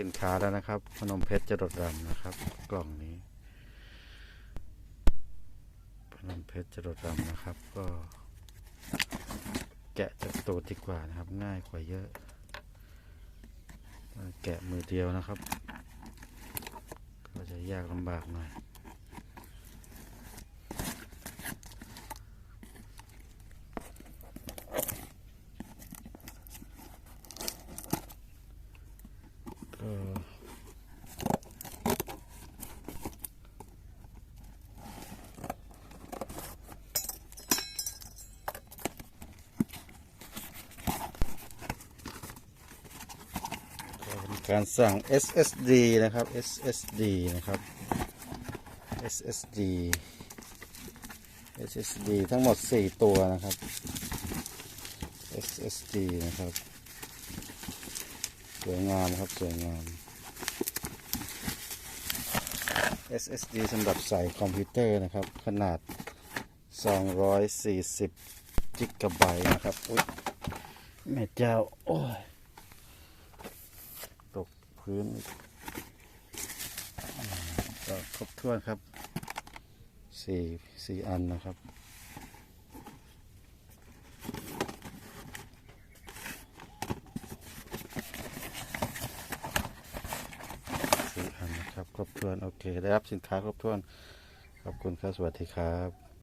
สินค้าแล้วนะครับพนมเพชรจรดดำนะครับ กล่องนี้พนมเพชรจรดดำนะครับ ก็แกะจากตัวดีกว่านะครับ ง่ายกว่าเยอะ แกะมือเดียวนะครับ ก็จะยากลำบากหน่อย การสั่ง SSD นะครับ SSD นะครับ SSD SSD ทั้งหมด 4 ตัวนะครับ SSD นะครับ สวยงามครับ สวยงาม SSD สำหรับใส่คอมพิวเตอร์นะครับ ขนาด 240จิกะไบต์นะครับ อุ๊ยแม่เจ้า โอ้ย ตกพื้นก็ครบถ้วนครับสี่สี่อันนะครับ สี่อันนะ ครับครบถ้วนโอเค ได้รับสินค้าครบถ้วนขอบคุณครับสวัสดีครับ